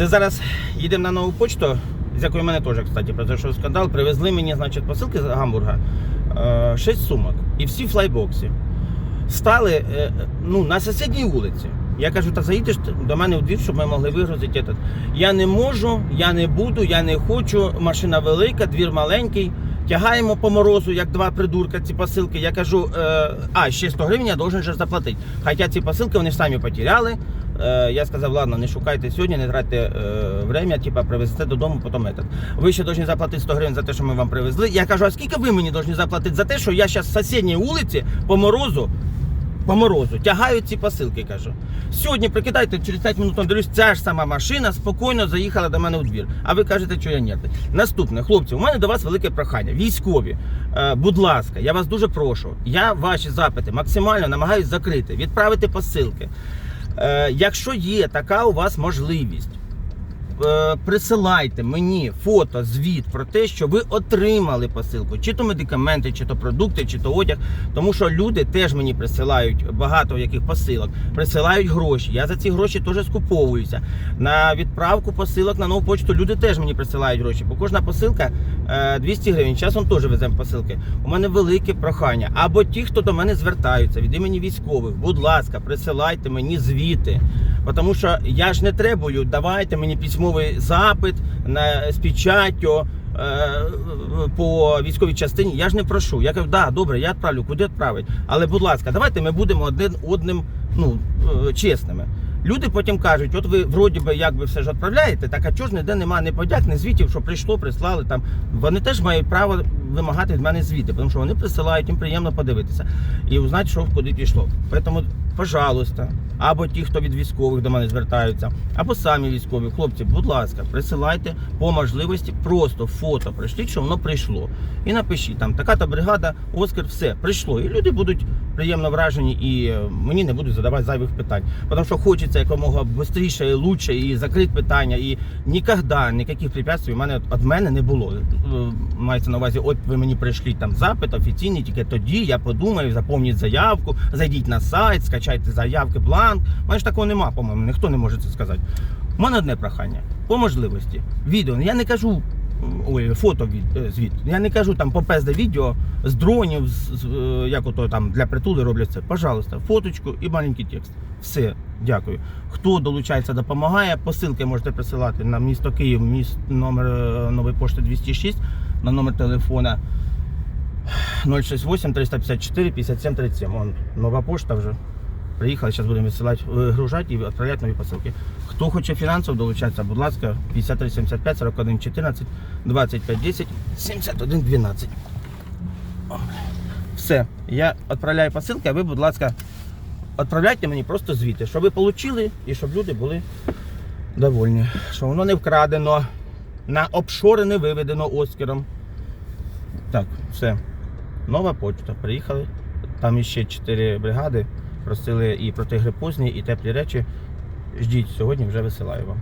Це зараз їдемо на нову почту, з якої мене теж, кстати, произошов скандал. Привезли мені, значить, посилки з Гамбурга. 6 сумок. І всі флайбоксі. Стали е, ну, на сусідній вулиці. Я кажу, та заїдеш до мене в двір, щоб ми могли вигрузити. Я не можу, я не буду, я не хочу. Машина велика, двір маленький. Тягаємо по морозу, як два придурка, ці посилки. Я кажу, е, а ще 100 гривень я должен же заплатити. Хоча ці посилки вони самі потеряли. Е, я сказав, ладно, не шукайте сьогодні, не тратьте е, время, типа привезете додому, потім этот. Ви ще повинні заплатити 100 гривень за те, що ми вам привезли. Я кажу, а скільки ви мені повинні заплатити за те, що я зараз з сусідньої вулиці по морозу по морозу тягають ці посилки, кажу. Сьогодні прикидайте, через 5 минут дивлюсь, ця ж сама машина спокійно заїхала до мене у двір. А ви кажете, що я нервний. Наступне, хлопці, у мене до вас велике прохання. Військові, е, будь ласка, я вас дуже прошу. Я ваші запити максимально намагаюсь закрити, відправити посилки. Е, якщо є така у вас можливість, присилайте мені фото, звіт про те, що ви отримали посилку, чи то медикаменти, чи то продукти, чи то одяг. Тому що люди теж мені присилають багато яких посилок, присилають гроші. Я за ці гроші теж скуповуюся. На відправку посилок на нову почту люди теж мені присилають гроші. Бо кожна посилка е, 200 гривень. Часом теж веземо посилки. У мене велике прохання. Або ті, хто до мене звертаються від імені військових, будь ласка, присилайте мені звіти. Тому що я ж не требую, давайте мені письмовий запит на, з печаттю е, по військовій частині. Я ж не прошу. Я кажу, да, добре, я відправлю, куди відправити. Але, будь ласка, давайте ми будемо один одним ну, е, чесними. Люди потім кажуть, от ви вроді би як би все ж відправляєте, так а чого ж ніде немає ні подяк, ні звітів, що прийшло, прислали там. Вони теж мають право вимагати від мене звіти, тому що вони присилають, їм приємно подивитися і узнати, що куди пішло. Тому, пожалуйста, або ті, хто від військових до мене звертаються, або самі військові, хлопці, будь ласка, присилайте по можливості просто фото прийшліть, що воно прийшло. І напишіть там така-то бригада, Оскар, все прийшло. І люди будуть приємно вражені, і е, мені не будуть задавати зайвих питань. Тому що хочеться якомога швидше і лучше, і закрити питання. І ніколи ніяких препятствий у мене від мене не було. Е, Мається на увазі, от ви мені прийшли там запит офіційний, тільки тоді я подумаю, заповніть заявку, зайдіть на сайт, скачайте заявки, бланк. Мене ж такого нема, по-моєму, ніхто не може це сказати. У мене одне прохання по можливості. Відео. Я не кажу ой, фото від е, звіт. Я не кажу там попезде відео з дронів, з, е, як ото там для притули роблять це. Пожалуйста, фоточку і маленький текст. Все, дякую. Хто долучається, допомагає. Посилки можете присилати на місто Київ, міст номер е, нової пошти 206 на номер телефона 068 354 57 37. Вон, нова пошта вже. Приїхали, зараз будемо висилати, вигружати і відправляти нові посилки. Хто хоче фінансово долучатися, будь ласка, 53 75 41 14 25 10 71 12. Все, я відправляю посилки, а ви, будь ласка, відправляйте мені просто звіти, щоб ви отримали і щоб люди були довольні. Що воно не вкрадено, на обшори не виведено Оскаром. Так, все. Нова почта. Приїхали. Там іще 4 бригади. Просили і протигрипозні, і теплі речі. Ждіть, сьогодні вже висилаю вам.